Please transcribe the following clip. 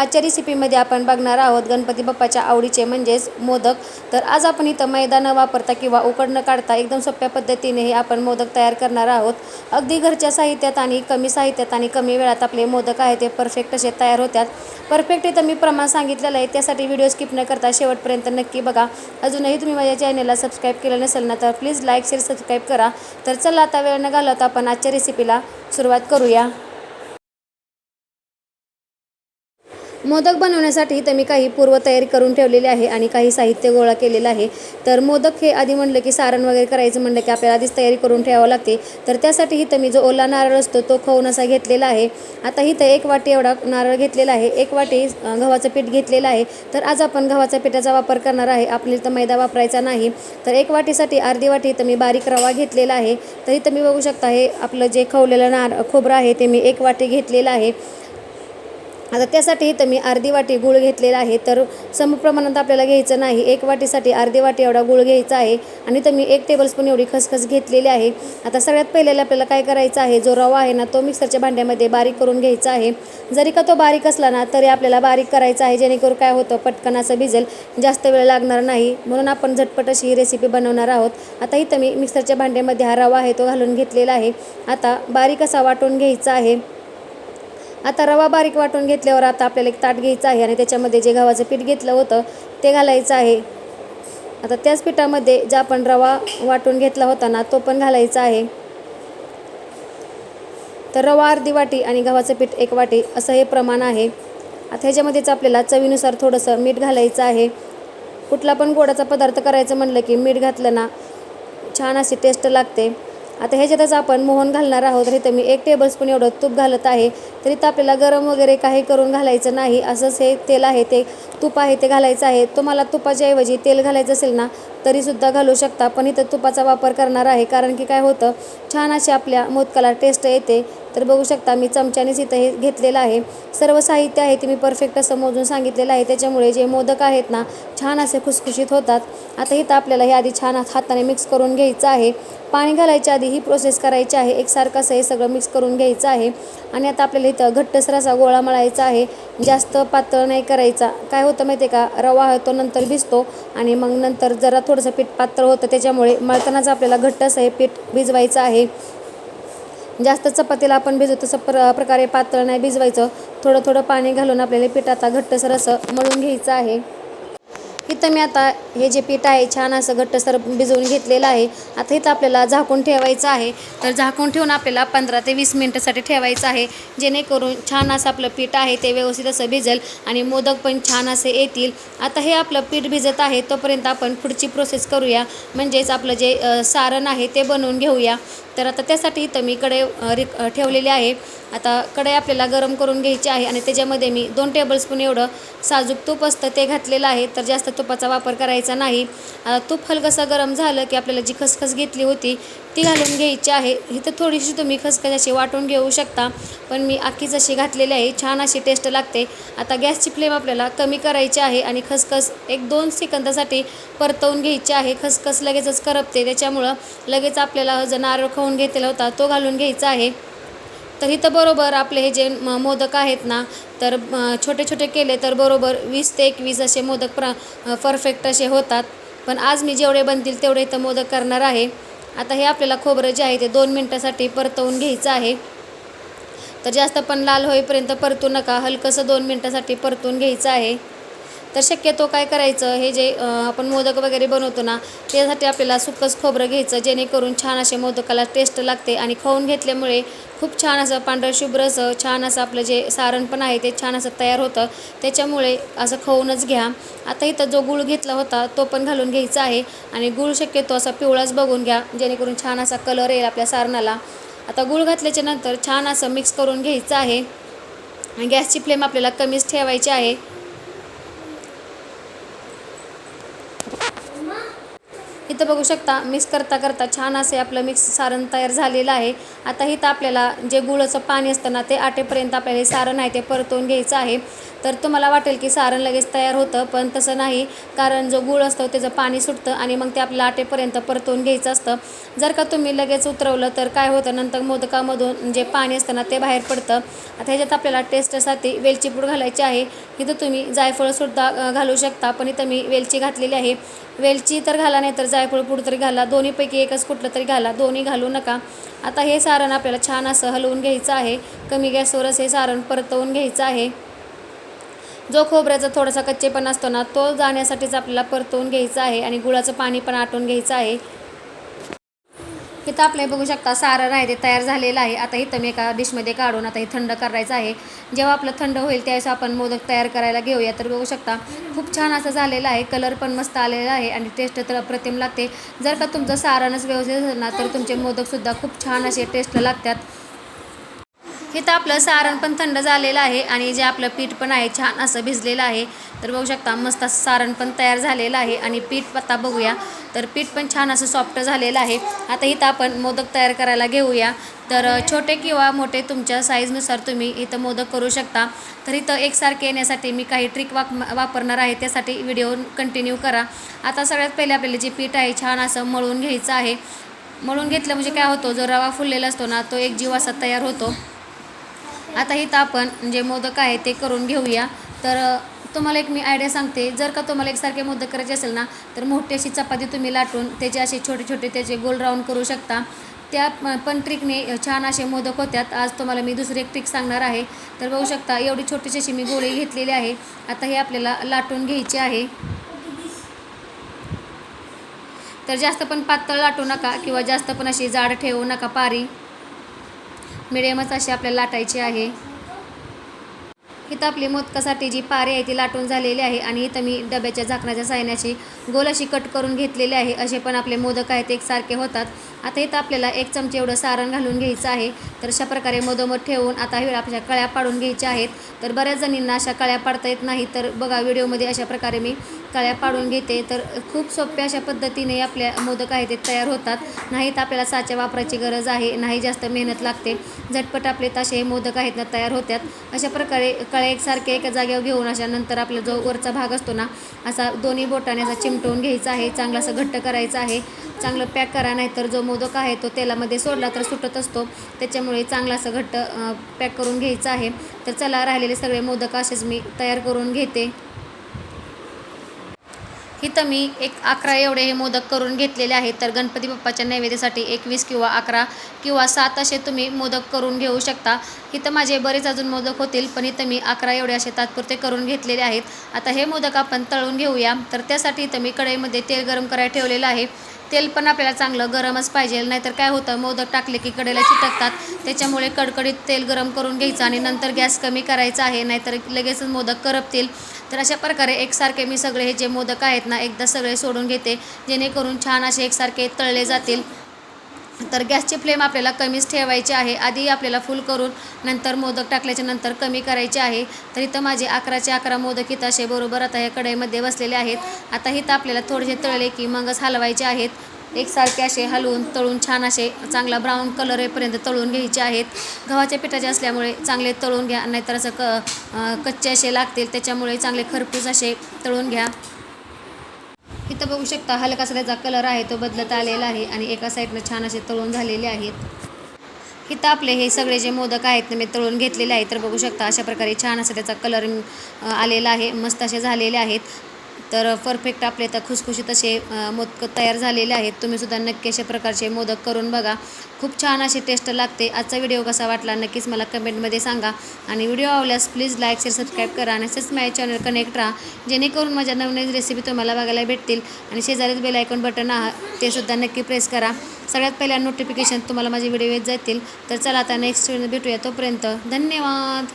आजच्या रेसिपीमध्ये आपण बघणार आहोत गणपती बाप्पाच्या आवडीचे म्हणजेच मोदक. तर आज आपण इथं मैदा न वापरता किंवा उकड न काढता एकदम सोप्या पद्धतीने हे आपण मोदक तयार करणार आहोत. अगदी घरच्या साहित्यात आणि कमी साहित्यात आणि कमी वेळात आपले मोदक आहे ते परफेक्ट असे तयार होतात. परफेक्ट इथं मी प्रमाण सांगितलेलं आहे त्यासाठी व्हिडिओ स्किप न करता शेवटपर्यंत नक्की बघा. अजूनही तुम्ही माझ्या चॅनलला सबस्क्राईब केलं नसेल ना तर प्लीज लाईक शेअर सबस्क्राईब करा. तर चला आता वेळ न घालवता आपण आजच्या रेसिपीला सुरुवात करूया. मोदक बनवण्यासाठी तर मी काही पूर्वतयारी करून ठेवलेली आहे आणि काही साहित्य गोळा केलेलं आहे. तर मोदक हे आधी म्हणलं की सारण वगैरे करायचं म्हणलं की आपल्याला आधीच तयारी करून ठेवावं लागते. तर त्यासाठी इथं मी जो ओला नारळ असतो तो खवून असा घेतलेला आहे. आता इथं एक वाटी एवढा नारळ घेतलेला आहे. एक वाटी गव्हाचं पीठ घेतलेलं आहे. तर आज आपण गव्हाच्या पिठाचा वापर करणार आहे. आपल्याला तर मैदा वापरायचा नाही. तर एक वाटीसाठी अर्धी वाटी इथं मी बारीक रवा घेतलेला आहे. तर इथं मी बघू शकता हे आपलं जे खवलेलं नार खोबरं आहे ते मी एक वाटी घेतलेलं आहे. आता त्यासाठी इथं मी अर्धी वाटी गूळ घेतलेला आहे. तर समप्रमाणात आपल्याला घ्यायचं नाही. एक वाटीसाठी अर्धी वाटी एवढा गूळ घ्यायचा आहे. आणि इथं मी एक टेबलस्पून एवढी खसखस घेतलेली आहे. आता सगळ्यात पहिल्याला आपल्याला काय करायचं आहे? जो रवा आहे ना तो मिक्सरच्या भांड्यामध्ये बारीक करून घ्यायचा आहे. जरी का तो बारीक असला ना तरी आपल्याला बारीक करायचा आहे. जेणेकरून काय होतं पटकन असं भिजेल जास्त वेळ लागणार नाही. म्हणून आपण झटपट अशी ही रेसिपी बनवणार आहोत. आता इथं मी मिक्सरच्या भांड्यामध्ये हा रवा आहे तो घालून घेतलेला आहे. आता बारीक असा वाटून घ्यायचा आहे. आता रवा बारीक वाटून घेतल्यावर आता आपल्याला एक ताट घ्यायचं आहे आणि त्याच्यामध्ये जे गव्हाचं पीठ घेतलं होतं ते घालायचं आहे. आता त्याच पिठामध्ये जे आपण रवा वाटून घेतला होता ना तो पण घालायचा आहे. तर रवा अर्धी वाटी आणि गव्हाचं पीठ एक वाटी असं हे प्रमाण आहे. आता ह्याच्यामध्येच आपल्याला चवीनुसार थोडंसं मीठ घालायचं आहे. कुठला पण गोडाचा पदार्थ करायचं म्हणलं की मीठ घातलं ना छान अशी टेस्ट लागते. आता ह्याच्यातच आपण मोहन घालणार आहोत. तर इथं मी एक टेबलस्पून एवढं तूप घालत आहे. तर इथं आपल्याला गरम वगैरे काही करून घालायचं नाही. असंच हे तेल आहे ते तूप आहे ते घालायचं आहे. तुम्हाला तुपाच्या ऐवजी तेल घालायचं असेल ना तरीसुद्धा घालू शकता. पण इथं तुपाचा वापर करणार आहे. कारण की काय होतं छान अशी आपल्या मोदकाला टेस्ट येते. तर बघू शकता मी चमच्यानेच इथं हे घेतलेलं आहे. सर्व साहित्य आहे ते मी परफेक्ट असं मोजून सांगितलेलं आहे. त्याच्यामुळे जे मोदक आहेत ना छान असे खुसखुशीत होतात. आता इथं आपल्याला हे आधी छान हाताने मिक्स करून घ्यायचं आहे. पाणी घालायच्या आधी ही प्रोसेस करायची आहे. एकसारखं असं हे सगळं मिक्स करून घ्यायचं आहे. आणि आता आपल्याला इथं घट्टसर असा गोळा मळायचा आहे. जास्त पातळ नाही करायचा. काय होतं माहिती आहे का? रवा आहे तो नंतर भिजतो आणि मग नंतर जरा थोडंसं पीठ पातळ होतं. त्याच्यामुळे मळतानाच आपल्याला घट्ट असं हे पीठ भिजवायचं आहे. जास्त चपातीला आपण भिजवतो तसं प्र प्रकारे पातळ नाही भिजवायचं. थोडं थोडं पाणी घालून आपल्याला पीठ आता घट्टसर असं मळून घ्यायचं आहे. इथं मी आता हे जे पीठ आहे छान असं घट्टसर भिजवून घेतलेलं आहे. आता इथं आपल्याला झाकून ठेवायचं आहे. तर झाकून ठेवून आपल्याला पंधरा ते वीस मिनटासाठी ठेवायचं आहे. जेणेकरून छान असं आपलं पीठ आहे ते व्यवस्थित असं भिजेल आणि मोदक पण छान असे येतील. आता हे आपलं पीठ भिजत आहे तोपर्यंत आपण पुढची प्रोसेस करूया. म्हणजेच आपलं जे सारण आहे ते बनवून घेऊया. तर आता त्यासाठी इथं मी कढई रिक रि ठेवलेली आहे. आता कढई आपल्याला गरम करून घ्यायची आहे आणि त्याच्यामध्ये मी दोन टेबलस्पून एवढं साजूक तूप असतं ते घातलेलं आहे. तर जास्त तुपाचा वापर करायचा नाही. तूप हलकंसं गरम झालं की आपल्याला जी खसखस घेतली होती ती घालून घ्यायची आहे. इथं थोडीशी तुम्ही खसखस अशी वाटून घेऊ शकता. पण मी अख्खीच अशी घातलेली आहे. छान अशी टेस्ट लागते. आता गॅसची फ्लेम आपल्याला कमी करायची आहे आणि खसखस एक दोन सेकंदासाठी परतवून घ्यायची आहे. खसखस लगेचच करपते. त्याच्यामुळं लगेच आपल्याला जो नारळ खाऊन घेतलेला होता तो घालून घ्यायचा आहे. तर इथं बरोबर आपले हे जे मोदक आहेत ना तर छोटे छोटे केले तर बरोबर वीस ते एकवीस असे मोदक प्र परफेक्ट असे होतात. पण आज मी जेवढे बनतील तेवढे इथं मोदक करणार आहे. आता हे आपल्याला खोबरं जे आहे ते दोन मिनटासाठी परतवून घ्यायचं आहे. तर जास्त पण लाल होईपर्यंत परतू नका. हलकंसं दोन मिनटासाठी परतून घ्यायचं आहे. तर शक्यतो काय करायचं हे जे आपण मोदक वगैरे बनवतो ना त्यासाठी आपल्याला सुकंच खोबरं घ्यायचं जेणेकरून छान असे मोदकाला टेस्ट लागते आणि खाऊन घेतल्यामुळे खूप छान असं पांढरं शुभ्र असं छान असं आपलं जे सारण पण आहे ते छान असं तयार होतं. त्याच्यामुळे असं खाऊनच घ्या. आता इथं जो गूळ घेतला होता तो पण घालून घ्यायचा आहे आणि गूळ शक्यतो असा पिवळाच बघून घ्या जेणेकरून छान असा कलर येईल आपल्या सारणाला. आता गूळ घातल्याच्या नंतर छान असं मिक्स करून घ्यायचं आहे. आणि गॅसची फ्लेम आपल्याला कमीच ठेवायची आहे. इथं बघू शकता मिक्स करता करता छान असे आपलं मिक्स सारण तयार झालेलं आहे. आता इथं आपल्याला जे गुळाचं पाणी असतं ना ते आटेपर्यंत आपल्याला हे सारण आहे ते परतवून घ्यायचं आहे. तर तुम्हाला वाटेल की सारण लगेच तयार होतं पण तसं नाही. कारण जो गुळ असतो त्याचं पाणी सुटतं आणि मग ते आपल्याला आटेपर्यंत परतवून घ्यायचं असतं. जर का तुम्ही लगेच उतरवलं तर काय होतं नंतर मोदकामधून जे पाणी असतं ना ते बाहेर पडतं. आता ह्याच्यात आपल्याला टेस्टसाठी वेलची पूड घालायची आहे. इथं तुम्ही जायफळसुद्धा घालू शकता पण इथं मी वेलची घातलेली आहे. वेलची तर घाला नाही तर जायफळ पूड तरी घाला दोन्हीपैकी एकच कुठलं तरी घाला दोन्ही घालू नका. आता हे सारण आपल्याला छान असं हलवून घ्यायचं आहे. कमी गॅसवरच हे सारण परतवून घ्यायचं आहे. जो खोबऱ्याचा थोडासा कच्चेपण असतो ना तो जाण्यासाठीच आपल्याला परतवून घ्यायचा आहे आणि गुळाचं पाणी पण आटवून घ्यायचं आहे. इथं आपले बघू शकता सारण आहे ते तयार झालेलं आहे. आता इथं मी एका डिशमध्ये काढून आता हे थंड करायचं आहे. जेव्हा आपलं थंड होईल त्यावेळेस आपण मोदक तयार करायला घेऊया. तर बघू शकता खूप छान असं झालेलं आहे. कलर पण मस्त आलेला आहे आणि टेस्ट तर अप्रतिम लागते. जर का तुमचं सारणच व्यवस्थित असेल ना तर तुमचे मोदकसुद्धा खूप छान असे टेस्ट लागतात. इथं आपलं सारण पण थंड झालेलं आहे आणि जे आपलं पीठ पण आहे छान असं भिजलेलं आहे. तर बघू शकता मस्त असं सारण पण तयार झालेलं आहे आणि पीठ आता बघूया. तर पीठ पण छान असं सॉफ्ट झालेलं आहे. आता इथं आपण मोदक तयार करायला घेऊया. तर छोटे किंवा मोठे तुमच्या साईजनुसार तुम्ही इथं मोदक करू शकता. तर इथं एकसारखे येण्यासाठी मी काही ट्रिक वाप वापरणार आहे त्यासाठी व्हिडिओ कंटिन्यू करा. आता सगळ्यात पहिले आपल्याला जे पीठ आहे छान असं मळून घ्यायचं आहे. मळून घेतलं म्हणजे काय होतो जो रवा फुललेला असतो ना तो एक जीव असा तयार होतो. आता इथं आपण जे मोदक आहे ते करून घेऊया. तर तुम्हाला एक मी आयडिया सांगते. जर का तुम्हाला एकसारखे मोदक करायचे असेल ना तर मोठी अशी चपाती तुम्ही लाटून त्याचे असे छोटे छोटे त्याचे गोल राऊंड करू शकता. त्या पण ट्रिकने छान असे मोदक होत्यात. आज तुम्हाला मी दुसरी एक ट्रिक सांगणार आहे. तर बघू शकता एवढी छोटीशी अशी मी गोळी घेतलेली आहे. आता हे आपल्याला लाटून घ्यायचे आहे. तर जास्त पण पातळ लाटू नका किंवा जास्त पण अशी जाड ठेवू नका पारी. मिडियमच अशी आपल्याला लाटायची आहे. इथं आपली मोदकासाठी जी पारी आहे ती लाटून झालेली आहे आणि इथं मी डब्याच्या झाकणाच्या सायन्याची गोल अशी कट करून घेतलेली आहे. असे पण आपले मोदक आहेत एकसारखे होतात. आता इथं आपल्याला एक चमचे एवढं सारण घालून घ्यायचं आहे. तर अशा प्रकारे मधोमध ठेवून आता वेळ आपल्या कळ्या पाडून घ्यायच्या आहेत. तर बऱ्याच जणींना अशा कळ्या पाडता येत नाही. तर बघा व्हिडिओमध्ये अशा प्रकारे मी कळ्या पाडून घेते. तर खूप सोप्या अशा पद्धतीने आपल्या मोदक आहेत ते तयार होतात. नाहीत आपल्याला साच्या वापरायची गरज आहे. नाही जास्त मेहनत लागते. झटपट आपले तसे हे मोदक आहेत ना तयार होतात. अशा प्रकारे कळ्या एकसारखे एका जागेवर घेऊन अशा नंतर आपला जो वरचा भाग असतो ना असा दोन्ही बोटाने असा चिमटवून घ्यायचा आहे. चांगला असं घट्ट करायचं आहे. चांगलं पॅक करा नाहीतर जो मोदक आहे तो तेलामध्ये सोडला तर सुटत असतो. त्याच्यामुळे चांगला असं घट्ट पॅक करून घ्यायचं आहे. तर चला राहिलेले सगळे मोदक असेच मी तयार करून घेते. इथं मी एक अकरा एवढे हे मोदक करून घेतलेले आहेत. तर गणपती बाप्पाच्या नैवेद्यासाठी एकवीस किंवा अकरा किंवा सात असे तुम्ही मोदक करून घेऊ शकता. इथं माझे बरेच अजून मोदक होतील पण इथं मी अकरा एवढे असे तात्पुरते करून घेतलेले आहेत. आता हे मोदक आपण तळून घेऊया. तर त्यासाठी इथं मी कढईमध्ये तेल गरम करायला ठेवलेलं आहे. तेल पण आपल्याला चांगलं गरमच पाहिजे. नाहीतर काय होतं मोदक टाकले की कडेला चिटकतात. त्याच्यामुळे कडकडीत तेल गरम करून घ्यायचं आणि नंतर गॅस कमी करायचा आहे. नाहीतर लगेचच मोदक करपतील. तर अशा प्रकारे एकसारखे मी सगळे हे जे मोदक आहेत ना एकदा सगळे सोडून घेते. जेणेकरून छान असे एकसारखे तळले जातील. तर गॅसची फ्लेम आपल्याला कमीच ठेवायची आहे. आधी आपल्याला फुल करून नंतर मोदक टाकल्याच्या नंतर कमी करायचे आहे. तर इथं माझे अकराचे अकरा मोदक इथं असे बरोबर आता या कढईमध्ये बसलेले आहेत. आता इथं आपल्याला थोडेसे तळले की मगच हलवायचे आहेत. एकसारखे असे हलवून तळून छान असे चांगला ब्राऊन कलर येईपर्यंत तळून घ्यायचे आहेत. गव्हाच्या पिठाचे असल्यामुळे चांगले तळून घ्या. नाहीतर असं क कच्चे असे लागतील. त्याच्यामुळे चांगले खरपूस असे तळून घ्या. इथं बघू शकता हलकासा त्याचा कलर आहे तो बदलत आलेला आहे आणि एका साईडनं छान असे तळून झालेले आहेत. इथं आपले हे सगळे जे मोदक आहेत ते मी तळून घेतलेले आहेत. तर बघू शकता अशा प्रकारे छान असं त्याचा कलर आलेला आहे मस्त असे झालेले आहेत. तर परफेक्ट आपले तर खुसखुशीत असे मोदक तयार झालेले आहेत. तुम्हीसुद्धा नक्की अशा प्रकारचे मोदक करून बघा. खूप छान अशी टेस्ट लागते. आजचा व्हिडिओ कसा वाटला नक्कीच मला कमेंटमध्ये सांगा. आणि व्हिडिओ आवडल्यास प्लीज लाईक शेअर सबस्क्राईब करा आणि असेच माझ्या चॅनल कनेक्ट राहा. जेणेकरून माझ्या नवनवीन रेसिपी तुम्हाला बघायला भेटतील. आणि शेजारीच बेल आयकॉन बटन आहा ते सुद्धा नक्की प्रेस करा. सगळ्यात पहिल्या नोटिफिकेशन तुम्हाला माझे व्हिडिओ येत जातील. तर चला आता नेक्स्ट भेटूया तोपर्यंत. धन्यवाद!